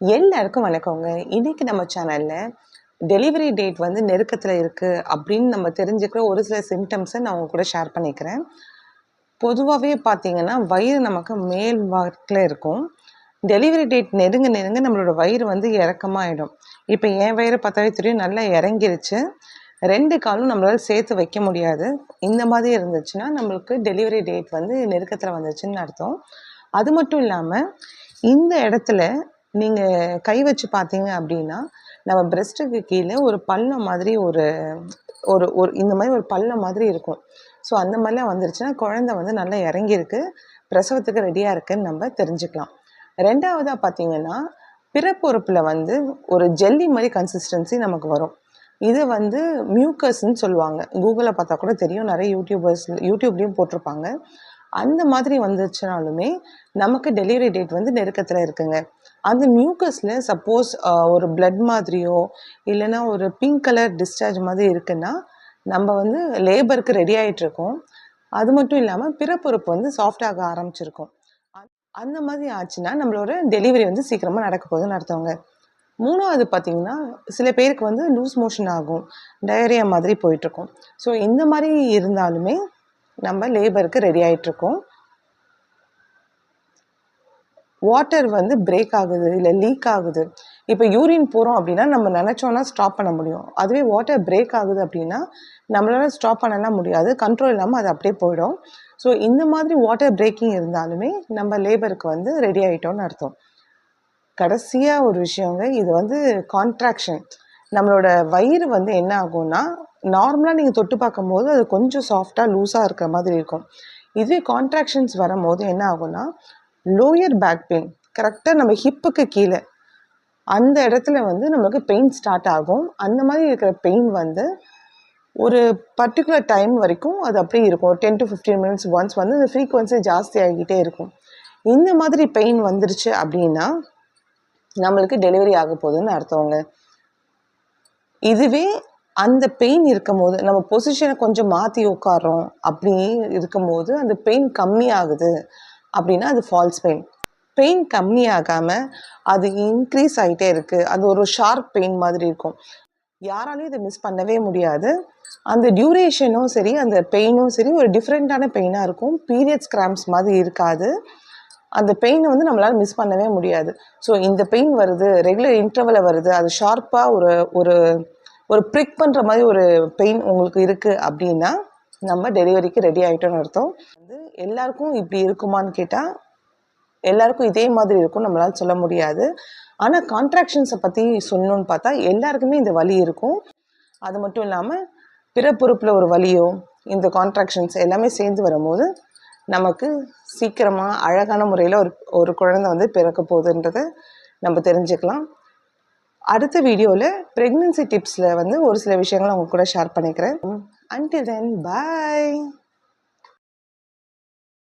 எல்லாருக்கும் வணக்கங்க. இன்னைக்கு நம்ம சேனல்ல டெலிவரி டேட் வந்து நெருக்கத்தில் இருக்குது அப்படின்னு நம்ம தெரிஞ்சுக்கிற ஒரு சில சிம்டம்ஸை நான் உங்க கூட ஷேர் பண்ணிக்கிறேன். பொதுவாகவே பார்த்தீங்கன்னா வயிறு நமக்கு மேல் வாக்கில் இருக்கும். டெலிவரி டேட் நெருங்க நெருங்க நம்மளோட வயிறு வந்து இறக்கமாயிடும். இப்போ என் வயிறு பார்த்தாவே தெரியும் நல்லா இறங்கிருச்சு. ரெண்டு காலும் நம்மளால் சேர்த்து வைக்க முடியாது. இந்த மாதிரி இருந்துச்சுன்னா நம்மளுக்கு டெலிவரி டேட் வந்து நெருக்கத்தில் வந்துச்சுன்னு அர்த்தம். அது மட்டும் இல்லாமல் இந்த இடத்துல நீங்கள் கை வச்சு பார்த்தீங்க அப்படின்னா நம்ம பிரெஸ்ட்டுக்கு கீழே ஒரு பள்ளம் மாதிரி ஒரு ஒரு ஒரு இந்த மாதிரி ஒரு பள்ளம் மாதிரி இருக்கும். ஸோ அந்த மாதிரிலாம் வந்துருச்சுன்னா குழந்தை வந்து நல்லா இறங்கியிருக்கு. பிரசவத்துக்கு ரெடியாக இருக்குன்னு நம்ம தெரிஞ்சுக்கலாம். ரெண்டாவதாக பார்த்தீங்கன்னா பிறப்புறுப்பில் வந்து ஒரு ஜெல்லி மாதிரி கன்சிஸ்டன்சி நமக்கு வரும். இது வந்து மியூக்கஸ்ன்னு சொல்லுவாங்க. கூகுளில் பார்த்தா கூட தெரியும். நிறைய யூடியூபர்ஸ் யூடியூப்லேயும் போட்டிருப்பாங்க. அந்த மாதிரி வந்துச்சுனாலுமே நமக்கு டெலிவரி டேட் வந்து நெருக்கத்தில் இருக்குங்க. அந்த மியூக்கஸில் சப்போஸ் ஒரு பிளட் மாதிரியோ இல்லைன்னா ஒரு பிங்க் கலர் டிஸ்சார்ஜ் மாதிரி இருக்குன்னா நம்ம வந்து லேபருக்கு ரெடி ஆகிட்ருக்கோம் அது மட்டும் இல்லாமல் பிறப்புறுப்பு வந்து சாஃப்டாக ஆரம்பிச்சிருக்கும். அந்த மாதிரி ஆச்சுன்னா நம்மளோட டெலிவரி வந்து சீக்கிரமாக நடக்க போகுதுன்னு அர்த்தவங்க மூணாவது பார்த்திங்கன்னா சில பேருக்கு வந்து லூஸ் மோஷன் ஆகும் டயரியா மாதிரி போயிட்டுருக்கும். ஸோ இந்த மாதிரி இருந்தாலுமே நம்ம லேபருக்கு ரெடி ஆகிட்ருக்கோம் வாட்டர் வந்து பிரேக் ஆகுது இல்லை லீக் ஆகுது. இப்போ யூரின் போகிறோம் அப்படின்னா நம்ம நினச்சோன்னா ஸ்டாப் பண்ண முடியும். அதுவே வாட்டர் பிரேக் ஆகுது அப்படின்னா நம்மளால் ஸ்டாப் பண்ணலாம் முடியாது. கண்ட்ரோல் இல்லாமல் அது அப்படியே போயிடும். ஸோ இந்த மாதிரி வாட்டர் பிரேக்கிங் இருந்தாலுமே நம்ம லேபருக்கு வந்து ரெடி ஆகிட்டோம்னு அர்த்தம். கடைசியாக ஒரு விஷயங்க இது வந்து கான்ட்ராக்ஷன் நம்மளோட வயிறு வந்து என்ன ஆகும்னா நார்மலாக நீங்கள் தொட்டு பார்க்கும்போது அது கொஞ்சம் சாஃப்டாக லூஸாக இருக்கிற மாதிரி இருக்கும். இதுவே கான்ட்ராக்ஷன்ஸ் வரும்போது என்ன ஆகும்னா லோயர் பேக் பெயின் கரெக்டாக நம்ம ஹிப்புக்கு கீழே. அந்த இடத்துல வந்து நமக்கு பெயின் ஸ்டார்ட் ஆகும். அந்த மாதிரி இருக்கிற பெயின் வந்து ஒரு பர்டிகுலர் டைம் வரைக்கும் அது அப்படியே இருக்கும். Ten to fifteen minutes once வந்து அந்த ஃப்ரீக்குவன்சி ஜாஸ்தி ஆகிக்கிட்டே இருக்கும். இந்த மாதிரி பெயின் வந்துருச்சு அப்படின்னா நம்மளுக்கு டெலிவரி ஆக போகுதுன்னு அர்த்தவங்க இதுவே அந்த பெயின் இருக்கும்போது நம்ம பொசிஷனை கொஞ்சம் மாற்றி உட்காரோம் அப்படி இருக்கும்போது அந்த பெயின் கம்மியாகுது. அப்படின்னா அது ஃபால்ஸ் பெயின் பெயின் கம்மியாகாமல் அது இன்க்ரீஸ் ஆகிட்டே இருக்குது அது ஒரு ஷார்ப் பெயின் மாதிரி இருக்கும். யாராலையும் இதை மிஸ் பண்ணவே முடியாது. அந்த டியூரேஷனும் சரி அந்த பெயினும் சரி ஒரு டிஃப்ரெண்ட்டான பெயினாக இருக்கும். பீரியட்ஸ் கிராம்ஸ் மாதிரி இருக்காது. அந்த பெயினை வந்து நம்மளால் மிஸ் பண்ணவே முடியாது. ஸோ இந்த பெயின் வருது ரெகுலர் இன்டர்வலில் வருது அது ஷார்ப்பாக ஒரு ஒரு ஒரு ப்ரிக் பண்ணுற மாதிரி ஒரு பெயின் உங்களுக்கு இருக்குது அப்படின்னா நம்ம டெலிவரிக்கு ரெடி ஆகிட்டோன்னு அர்த்தம். எல்லாருக்கும் இப்படி இருக்குமான்னு கேட்டால் எல்லாருக்கும் இதே மாதிரி இருக்கும் நம்மளால் சொல்ல முடியாது. ஆனால் கான்ட்ராக்ஷன்ஸை பற்றி சொல்லணும்னு பார்த்தா எல்லாருக்குமே இந்த வலி இருக்கும். அது மட்டும் இல்லாமல் பிறப்புறுப்பில் ஒரு வலியோ இந்த கான்ட்ராக்ஷன்ஸ் எல்லாமே சேர்ந்து வரும்போது நமக்கு சீக்கிரமாக அழகான முறையில் ஒரு ஒரு குழந்தை வந்து பிறக்க போகுதுன்றதை நம்ம தெரிஞ்சுக்கலாம். அடுத்த வீடியோவில் ப்ரெக்னென்சி டிப்ஸில் வந்து ஒரு சில விஷயங்களை அவங்க கூட ஷேர் பண்ணிக்கிறேன். அன்டில் தென் பாய்